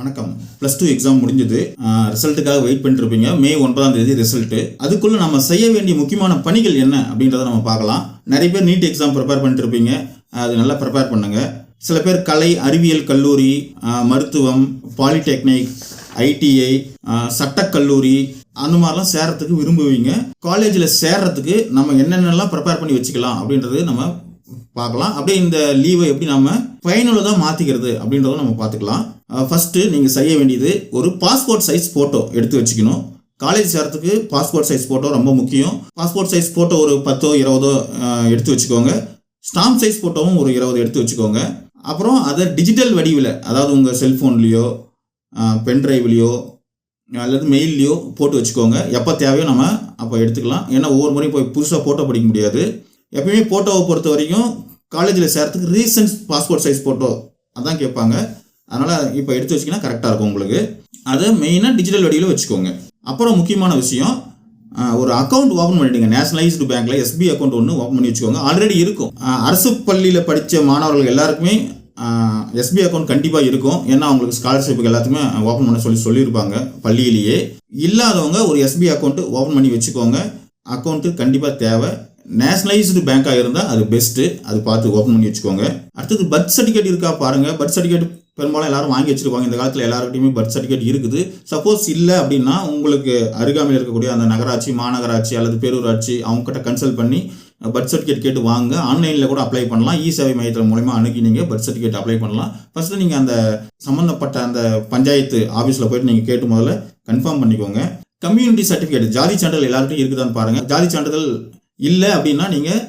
வணக்கம். Plus two exam முடிஞ்சது. ரிசல்ட்டுக்காக wait பண்ணிட்டுருப்பீங்க. மே ஒன்பதாம் தேதி ரிசல்ட்டு அதுக்குள்ளே நம்ம செய்ய வேண்டிய முக்கியமான பணிகள் என்ன அப்படின்றத நம்ம பார்க்கலாம். நிறைய பேர் நீட் எக்ஸாம் ப்ரிப்பேர் பண்ணிட்டுருப்பீங்க. அது நல்லா ப்ரிப்பேர் பண்ணுங்க. சில பேர் கலை அறிவியல் கல்லூரி மருத்துவம் பாலிடெக்னிக் ஐடிஐ சட்டக்கல்லூரி அந்த மாதிரிலாம் சேரத்துக்கு விரும்புவீங்க. காலேஜில் சேர்றதுக்கு நம்ம என்னென்னலாம் ப்ரிப்பேர் பண்ணி வச்சுக்கலாம் அப்படின்றது நம்ம பார்க்கலாம். அப்படியே இந்த லீவை எப்படி நம்ம பயனுள்ளதாக மாற்றிக்கிறது அப்படின்றத நம்ம பார்த்துக்கலாம். ஃபஸ்ட்டு நீங்கள் செய்ய வேண்டியது ஒரு பாஸ்போர்ட் சைஸ் ஃபோட்டோ எடுத்து வச்சுக்கணும். காலேஜ் சேர்றதுக்கு பாஸ்போர்ட் சைஸ் ஃபோட்டோ ரொம்ப முக்கியம். பாஸ்போர்ட் சைஸ் ஃபோட்டோ ஒரு பத்தோ இருபதோ எடுத்து வச்சுக்கோங்க. ஸ்டாம்ப் சைஸ் ஃபோட்டோவும் ஒரு இருபது எடுத்து வச்சுக்கோங்க. அப்புறம் அதை டிஜிட்டல் வடிவில் அதாவது உங்கள் செல்ஃபோன்லேயோ பென்ட்ரைவ்லேயோ அல்லது மெயில்லையோ போட்டு வச்சுக்கோங்க. எப்போ தேவையோ நம்ம அப்போ எடுத்துக்கலாம். ஏன்னா ஒவ்வொரு முறையும் போய் புதுசாக ஃபோட்டோ படிக்க முடியாது. எப்பயுமே ஃபோட்டோவை பொறுத்த வரைக்கும் காலேஜில் சேர்த்துக்கு ரீசன்ட் பாஸ்போர்ட் சைஸ் ஃபோட்டோ அதான் கேட்பாங்க. அதனால் இப்போ எடுத்து வச்சிங்கன்னா கரெக்டாக இருக்கும் உங்களுக்கு. அதை மெயினாக டிஜிட்டல் வடிவில் வச்சுக்கோங்க. அப்புறம் முக்கியமான விஷயம் ஒரு அக்கௌண்ட் ஓப்பன் பண்ணிடுங்க. நேஷனலைஸ்டு பேங்க்கில் எஸ்பி அக்கௌண்ட் ஒன்று ஓப்பன் பண்ணி வச்சுக்கோங்க. ஆல்ரெடி இருக்கும். அரசு பள்ளியில் படித்த மாணவர்கள் எல்லாருக்குமே எஸ்பி அக்கௌண்ட் கண்டிப்பாக இருக்கும். ஏன்னா அவங்களுக்கு ஸ்காலர்ஷிப்புக்கு எல்லாத்துக்குமே ஓப்பன் பண்ண சொல்லி சொல்லியிருப்பாங்க பள்ளியிலேயே. இல்லாதவங்க ஒரு எஸ்பி அக்கௌண்ட்டு ஓப்பன் பண்ணி வச்சுக்கோங்க. அக்கௌண்ட்டு கண்டிப்பாக தேவை. நேஷனலைஸ்டு பேங்காக இருந்தால் அது பெஸ்ட்டு. அது பார்த்து ஓப்பன் பண்ணி வச்சுக்கோங்க. அடுத்தது பர்த் சர்டிஃபிகேட் இருக்கா பாருங்கள் பர்த் சர்டிஃபிகேட் பெரும்பாலும் எல்லாரும் வாங்கி வச்சிருப்பாங்க. இந்த காலத்தில் எல்லாருக்கிட்டையுமே பர்த் சர்டிஃபிகேட் இருக்குது. சப்போஸ் இல்லை அப்படின்னா உங்களுக்கு அருகாமையில் இருக்கக்கூடிய அந்த நகராட்சி மாநகராட்சி அல்லது பேரூராட்சி அவங்ககிட்ட கன்சல்ட் பண்ணி பர்த் சர்டிஃபிகேட் கேட்டு வாங்க. ஆன்லைனில் கூட அப்ளை பண்ணலாம். இ சேவை மையத்தில் மூலமா அணுகி நீங்கள் பர்த் சர்டிஃபிகேட் அப்ளை பண்ணலாம். ஃபஸ்ட்டு நீங்கள் அந்த சம்மந்தப்பட்ட அந்த பஞ்சாயத்து ஆஃபீஸில் போயிட்டு நீங்கள் கேட்டு முதல்ல கன்ஃபார்ம் பண்ணிக்கோங்க. கம்யூனிட்டி சர்டிஃபிகேட் ஜாதி சான்றிதழ் எல்லார்ட்டையும் இருக்குதான்னு பாருங்கள் ஜாதி சான்றிதழ் இல்லை அப்படின்னா நீங்கள்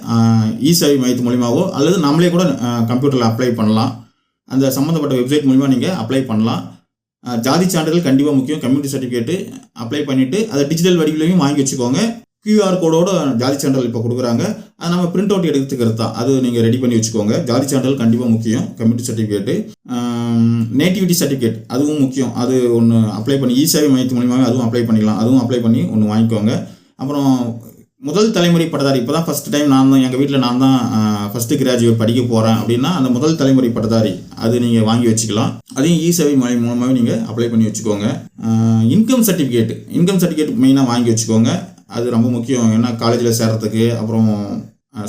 இ சேவை மையத்து மூலியமாகவோ அல்லது நம்மளே கூட கம்ப்யூட்டரில் அப்ளை பண்ணலாம். அந்த சம்மந்தப்பட்ட வெப்சைட் மூலிமா நீங்கள் அப்ளை பண்ணலாம். ஜாதி சான்றிதழ் கண்டிப்பாக முக்கியம். கம்யூனிட்டி சர்டிஃபிகேட்டு அப்ளை பண்ணிவிட்டு அதை டிஜிட்டல் வடிவிலையும் வாங்கி வச்சுக்கோங்க. கியூஆர் கோடோட ஜாதி சான்றிதழ் இப்போ கொடுக்குறாங்க. அதை நம்ம பிரிண்ட் அவுட் எடுத்துக்கிறது தான். அது நீங்கள் ரெடி பண்ணி வச்சுக்கோங்க. ஜாதி சான்றிதழ் கண்டிப்பாக முக்கியம். கம்யூனிட்டி சர்டிஃபிகேட்டு நேட்டிவிட்டி சர்டிஃபிகேட் அதுவும் முக்கியம். அது ஒன்று அப்ளை பண்ணி இ சேவை மையத்து மூலியமாகவே அதுவும் அப்ளை பண்ணிக்கலாம். அதுவும் அப்ளை பண்ணி ஒன்று வாங்கிக்கோங்க. அப்புறம் முதல் தலைமுறை பட்டதாரி இப்போ தான் ஃபஸ்ட் டைம் நான் தான் எங்கள் வீட்டில் நான் தான் ஃபஸ்ட்டு கிராஜுவேட் படிக்க போகிறேன் அப்படின்னா அந்த முதல் தலைமுறை பட்டதாரி அது நீங்கள் வாங்கி வச்சுக்கலாம். அதையும் இ சேவை முறை மூலமாகவே நீங்கள் அப்ளை பண்ணி வச்சுக்கோங்க. இன்கம் சர்டிஃபிகேட் இன்கம் சர்டிஃபிகேட் மெயினாக வாங்கி வச்சுக்கோங்க. அது ரொம்ப முக்கியம். ஏன்னா காலேஜில் சேர்றதுக்கு அப்புறம்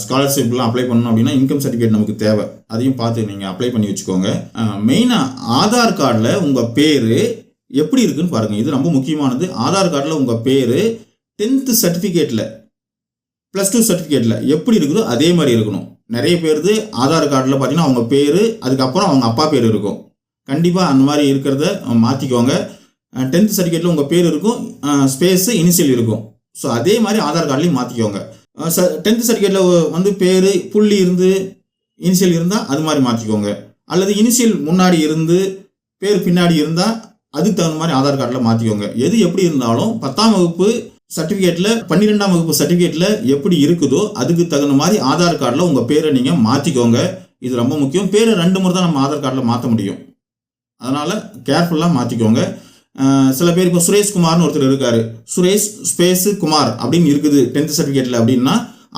ஸ்காலர்ஷிப்லாம் அப்ளை பண்ணணும் அப்படின்னா இன்கம் சர்டிஃபிகேட் நமக்கு தேவை. அதையும் பார்த்து நீங்கள் அப்ளை பண்ணி வச்சுக்கோங்க. மெயினாக ஆதார் கார்டில் உங்கள் பேர் எப்படி இருக்குன்னு பாருங்கள் இது ரொம்ப முக்கியமானது. ஆதார் கார்டில் உங்கள் பேர் டென்த்து சர்டிஃபிகேட்டில் ப்ளஸ் டூ சர்டிஃபிகேட்டில் எப்படி இருக்குதோ அதே மாதிரி இருக்கணும். நிறைய பேருது ஆதார் கார்டில் பார்த்தீங்கன்னா அவங்க பேர் அதுக்கப்புறம் அவங்க அப்பா பேர் இருக்கும். கண்டிப்பாக அந்த மாதிரி இருக்கிறத மாற்றிக்கோங்க டென்த் சர்டிஃபிகேட்டில் உங்கள் பேர் இருக்கும் ஸ்பேஸு இனிஷியல் இருக்கும். ஸோ அதே மாதிரி ஆதார் கார்ட்லேயும் மாற்றிக்கோங்க ச டென்த் சர்டிஃபிகேட்டில் வந்து பேர் புள்ளி இருந்து இனிஷியல் இருந்தால் அது மாதிரி மாற்றிக்கோங்க அல்லது இனிஷியல் முன்னாடி இருந்து பேர் பின்னாடி இருந்தால் அதுக்கு தகுந்த மாதிரி ஆதார் கார்டில் மாற்றிக்கோங்க எது எப்படி இருந்தாலும் பத்தாம் வகுப்பு சர்டிஃபிகேட்டில் பன்னிரெண்டாம் வகுப்பு சர்டிஃபிகேட்டில் எப்படி இருக்குதோ அதுக்கு தகுந்த மாதிரி ஆதார் கார்டில் உங்கள் பேரை நீங்கள் மாற்றிக்கோங்க இது ரொம்ப முக்கியம். பேரை ரெண்டு முறை தான் நம்ம ஆதார் கார்டில் மாற்ற முடியும். அதனால் கேர்ஃபுல்லாக மாற்றிக்கோங்க சில பேர் இப்போ சுரேஷ்குமார்னு ஒருத்தர் இருக்காரு. சுரேஷ் ஸ்பேஸு குமார் அப்படின்னு இருக்குது டென்த் சர்டிஃபிகேட்டில் அப்படின்னா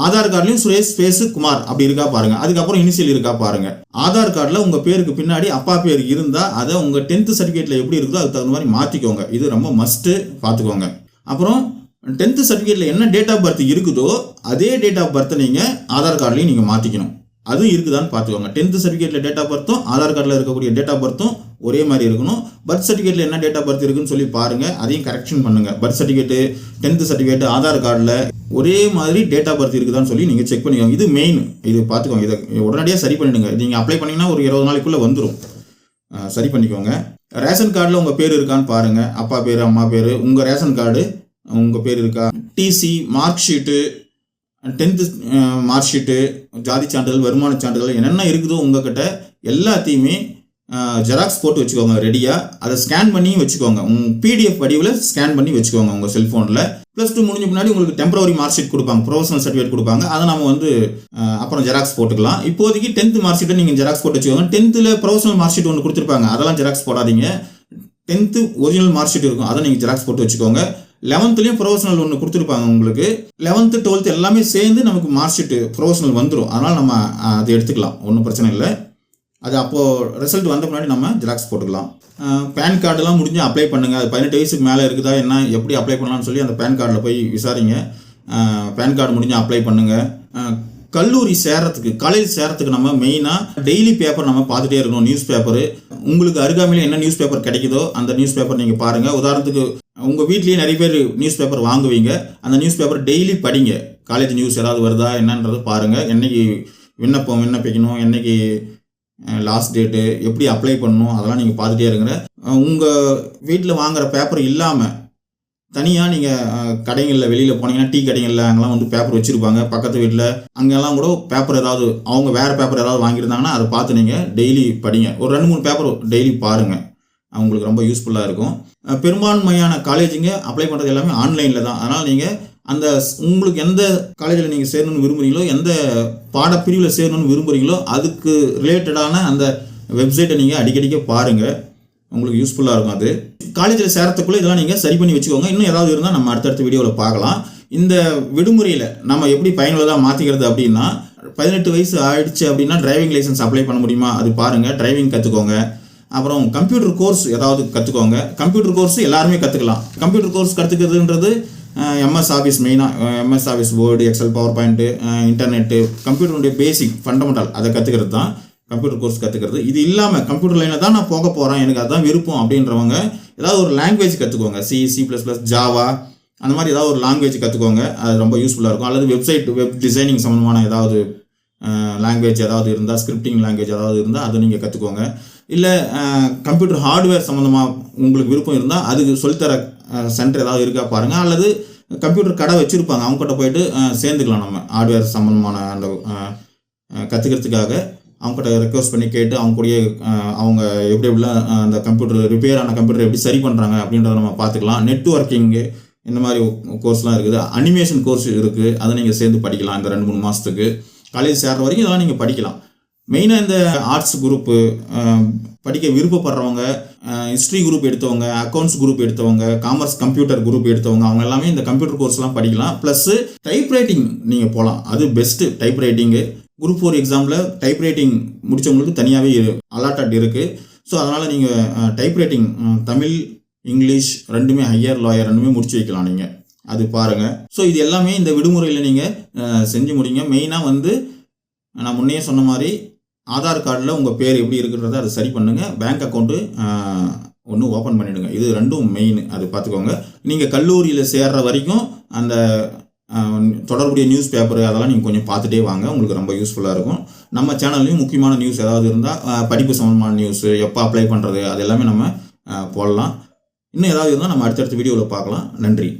ஆதார் கார்டுலையும் சுரேஷ் ஸ்பேஸு குமார் அப்படி இருக்கா பாருங்க. அதுக்கப்புறம் இனிஷியல் இருக்கா பாருங்க. ஆதார் கார்டில் உங்கள் பேருக்கு பின்னாடி அப்பா பேர் இருந்தால் அதை உங்கள் டென்த் சர்டிஃபிகேட்டில் எப்படி இருக்குதோ அதுக்கு தகுந்த மாதிரி மாற்றிக்கோங்க இது ரொம்ப மஸ்ட்டு பார்த்துக்கோங்க அப்புறம் டென்த்து சர்டிஃபிகேட்டில் என்ன டேட் ஆஃப் பர்த் இருக்குதோ அதே டேட் ஆஃப் பர்த்தை நீங்கள் ஆதார் கார்டுலையும் நீங்கள் மாற்றிக்கணும் அதுவும் இருக்குதான்னு பார்த்துக்கோங்க. டென்த்து சர்டிஃபிகேட்டில் டேட் ஆஃப் பர்த்தும் ஆதார் கார்டில் இருக்கக்கூடிய டேட் ஆஃப் பர்த்தும் ஒரே மாதிரி இருக்கணும். பர்த் சர்டிஃபிகேட்டில் என்ன டேட் ஆஃப் பர்த் இருக்குன்னு சொல்லி பாருங்கள் அதையும் கரெக்ஷன் பண்ணுங்கள் birth certificate tenth certificate Aadhaar கார்டில் ஒரே மாதிரி டேட் ஆஃப் பர்த் இருக்குதான்னு சொல்லி நீங்கள் செக் பண்ணிக்கோங்க. இது மெயின் இது பார்த்துக்கோங்க. இதை உடனடியாக சரி பண்ணிடுங்க. நீங்கள் அப்ளை பண்ணிங்கன்னா ஒரு இருபது நாளைக்குள்ளே வந்துடும் சரி பண்ணிக்கோங்க. ரேஷன் கார்டில் உங்கள் பேர் இருக்கான்னு பாருங்கள் அப்பா பேர் அம்மா பேர் உங்கள் ரேஷன் கார்டு உங்கள் பேர் இருக்கா? TC mark sheet tenth mark sheet ஜாதி சான்றிதழ் வருமான சான்றிதழ் என்னென்ன இருக்குதோ உங்ககிட்ட எல்லாத்தையுமே ஜெராக்ஸ் போட்டு வச்சுக்கோங்க ரெடியாக அதை ஸ்கேன் பண்ணி வச்சுக்கோங்க. உங்கள் பிடிஎஃப் வடிவில் ஸ்கேன் பண்ணி வச்சுக்கோங்க உங்கள் செல்ஃபோனில் ப்ளஸ் டூ முடிஞ்ச முன்னாடி உங்களுக்கு டெம்பரவரி மார்க் ஷீட் கொடுப்பாங்க ப்ரொஃபஷனல் சர்டிஃபிகேட் கொடுப்பாங்க. அதை நம்ம வந்து அப்புறம் ஜெராக்ஸ் போட்டுக்கலாம். இப்போதைக்கு டென்த்து மார்க் ஷீட்டை நீங்கள் ஜெராக்ஸ் போட்டு வச்சுக்கோங்க. டென்த்தில் ப்ரொஃபஷனல் மார்க் ஷீட் ஒன்று கொடுத்துருப்பாங்க. அதெல்லாம் ஜெராக்ஸ் போடாதீங்க. டென்த்து ஒரிஜினல் மார்க் ஷீட் இருக்கும். அதை நீங்கள் ஜெராக்ஸ் போட்டு வச்சுக்கோங்க. லெவன்த்துலேயும் ப்ரொஃபஷனல் ஒன்று கொடுத்துருப்பாங்க உங்களுக்கு. லெவன்த்து டுவெல்த்து எல்லாமே சேர்ந்து நமக்கு மார்க் ஷீட்டு ப்ரொஃபஷனல் வந்துடும் அதனால் நம்ம அதை எடுத்துக்கலாம். ஒன்றும் பிரச்சனை இல்லை. அது அப்போது ரிசல்ட் வந்த முன்னாடி நம்ம ஜெராக்ஸ் போட்டுக்கலாம். பேன் கார்டுலாம் முடிஞ்சு அப்ளை பண்ணுங்கள் அது பதினெட்டு வயசுக்கு மேலே இருக்குதா என்ன எப்படி அப்ளை பண்ணலாம்னு சொல்லி அந்த பேன் கார்டில் போய் விசாரிங்க. பேன் கார்டு முடிஞ்சு அப்ளை பண்ணுங்கள் கல்லூரி சேரத்துக்கு காலேஜ் சேரத்துக்கு நம்ம மெயினாக டெய்லி பேப்பர் நம்ம பார்த்துட்டே இருக்கணும் நியூஸ் பேப்பரு உங்களுக்கு அருகாமையில் என்ன நியூஸ் பேப்பர் கிடைக்குதோ அந்த நியூஸ் பேப்பர் நீங்கள் பாருங்கள் உதாரணத்துக்கு உங்கள் வீட்லேயே நிறைய பேர் நியூஸ் பேப்பர் வாங்குவீங்க. அந்த நியூஸ் பேப்பர் டெய்லி படிங்க. காலேஜ் நியூஸ் ஏதாவது வருதா என்னன்றது பாருங்கள் என்னைக்கு விண்ணப்பம் விண்ணப்பிக்கணும் என்னைக்கு லாஸ்ட் டேட்டு எப்படி அப்ளை பண்ணணும் அதெல்லாம் நீங்கள் பார்த்துட்டே இருங்க. உங்கள் வீட்டில் வாங்குகிற பேப்பர் இல்லாமல் தனியாக நீங்கள் கடைகளில் வெளியில் போனீங்கன்னா டீ கடைகளில் அங்கெல்லாம் வந்து பேப்பர் வச்சுருப்பாங்க. பக்கத்து வீட்டில் அங்கெல்லாம் கூட பேப்பர் ஏதாவது அவங்க வேறு பேப்பர் ஏதாவது வாங்கியிருந்தாங்கன்னா அதை பார்த்து நீங்கள் டெய்லி படிங்க. ஒரு ரெண்டு மூணு பேப்பர் டெய்லி பாருங்கள் அவங்களுக்கு ரொம்ப யூஸ்ஃபுல்லாக இருக்கும். பெரும்பான்மையான காலேஜுங்க அப்ளை பண்ணுறது எல்லாமே ஆன்லைனில் தான். அதனால் நீங்கள் அந்த ஸ்- உங்களுக்கு எந்த காலேஜில் நீங்கள் சேரணும்னு விரும்புகிறீங்களோ எந்த பாடப்பிரிவில் சேரணும்னு விரும்புகிறீங்களோ அதுக்கு ரிலேட்டடான அந்த வெப்சைட்டை நீங்கள் அடிக்கடிக்க பாருங்கள் உங்களுக்கு யூஸ்ஃபுல்லாக இருக்கும் அது. காலேஜில் சேரத்துக்குள்ளே இதெல்லாம் நீங்கள் சரி பண்ணி வச்சுக்கோங்க. இன்னும் ஏதாவது இருந்தால் நம்ம அடுத்தடுத்த வீடியோவில் பார்க்கலாம். இந்த விடுமுறையில் நம்ம எப்படி பயனுள்ளதாக மாற்றிக்கிறது அப்படின்னா பதினெட்டு வயசு ஆயிடுச்சு அப்படின்னா டிரைவிங் லைசன்ஸ் அப்ளை பண்ண முடியுமா? அது பாருங்கள் டிரைவிங் கற்றுக்கோங்க அப்புறம் கம்ப்யூட்டர் கோர்ஸ் ஏதாவது கற்றுக்கோங்க கம்ப்யூட்டர் கோர்ஸ் எல்லாருமே கற்றுக்கலாம் கம்ப்யூட்டர் கோர்ஸ் கற்றுக்கிறதுன்றது எம்எஸ் ஆஃபீஸ் மெயினாக MS office word excel power point internet கம்ப்யூட்டருடைய basic fundamental அதை கற்றுக்கிறது தான். கம்ப்யூட்டர் கோர்ஸ் கற்றுக்கிறது இது இல்லாமல் கம்ப்யூட்டர் லைனில் தான் நான் போக போகிறேன் எனக்கு அதுதான் விருப்பம் அப்படின்றவங்க ஏதாவது ஒரு லாங்குவேஜ் கற்றுக்கோங்க C C plus plus Java அந்த மாதிரி ஏதாவது ஒரு லாங்குவேஜ் கற்றுக்கோங்க அது ரொம்ப யூஸ்ஃபுல்லாக இருக்கும். அல்லது வெப்சைட் வெப் டிசைனிங் சம்மந்தமான ஏதாவது லாங்குவேஜ் ஏதாவது இருந்தால் ஸ்கிரிப்டிங் லாங்குவேஜ் ஏதாவது இருந்தால் அதை நீங்கள் கற்றுக்கோங்க இல்லை கம்ப்யூட்டர் ஹார்ட்வேர் சம்மந்தமாக உங்களுக்கு விருப்பம் இருந்தால் அதுக்கு சொல்லித்தர சென்டர் ஏதாவது இருக்கா பாருங்கள் அல்லது கம்ப்யூட்டர் கடை வச்சுருப்பாங்க. அவங்ககிட்ட போயிட்டு சேர்ந்துக்கலாம் நம்ம ஹார்ட்வேர் சம்மந்தமான அந்த கற்றுக்கிறதுக்காக அவங்ககிட்ட ரெக்வஸ்ட் பண்ணி கேட்டு அவங்க கூடயே அவங்க எப்படி எப்படிலாம் அந்த கம்ப்யூட்டர் ரிப்பேர் ஆன கம்ப்யூட்டர் எப்படி சரி பண்ணுறாங்க அப்படின்றத நம்ம பார்த்துக்கலாம். நெட்ஒர்க்கிங்கு இந்த மாதிரி கோர்ஸ்லாம் இருக்குது. அனிமேஷன் கோர்ஸ் இருக்குது அதை நீங்கள் சேர்ந்து படிக்கலாம் இந்த ரெண்டு மூணு மாதத்துக்கு காலேஜ் சேர்ற வரைக்கும் இதெல்லாம் நீங்கள் படிக்கலாம். மெயினாக இந்த ஆர்ட்ஸ் குரூப்பு படிக்க விருப்பப்படுறவங்க ஹிஸ்ட்ரி குரூப் எடுத்தவங்க அக்கௌண்ட்ஸ் குரூப் எடுத்தவங்க காமர்ஸ் கம்ப்யூட்டர் குரூப் எடுத்தவங்க அவங்க எல்லாமே இந்த கம்ப்யூட்டர் கோர்ஸ்லாம் படிக்கலாம். ப்ளஸ்ஸு டைப் ரைட்டிங் நீங்கள் போகலாம் அது best type writing group four எக்ஸாமில் டைப் ரைட்டிங் முடித்தவங்களுக்கு தனியாகவே அலாட்டட் இருக்குது ஸோ அதனால் நீங்கள் டைப் ரைட்டிங் தமிழ் இங்கிலீஷ் ரெண்டுமே ஹையர் லாயர் ரெண்டுமே முடிச்சு வைக்கலாம் நீங்கள் அது பாருங்கள் ஸோ இது எல்லாமே இந்த விடுமுறையில் நீங்கள் செஞ்சு முடிங்க. மெயினாக வந்து நான் முன்னே சொன்ன மாதிரி ஆதார் கார்டில் உங்கள் பேர் எப்படி இருக்குன்றதை அதை சரி பண்ணுங்கள் பேங்க் அக்கௌண்ட்டு ஒன்று ஓப்பன் பண்ணிவிடுங்க இது ரெண்டும் மெயின் அது பார்த்துக்கோங்க. நீங்கள் கல்லூரியில் சேர்ற வரைக்கும் அந்த தொடர்புடைய நியூஸ் பேப்பர் அதெல்லாம் நீங்கள் கொஞ்சம் பார்த்துட்டே வாங்க. உங்களுக்கு ரொம்ப யூஸ்ஃபுல்லாக இருக்கும். நம்ம சேனல்லையும் முக்கியமான நியூஸ் ஏதாவது இருந்தால் படிப்பு சம்மந்தமான நியூஸ் எப்போ அப்ளை பண்ணுறது அது எல்லாமே நம்ம போடலாம். இன்னும் ஏதாவது இருந்தால் நம்ம அடுத்தடுத்த வீடியோவில் பார்க்கலாம். நன்றி.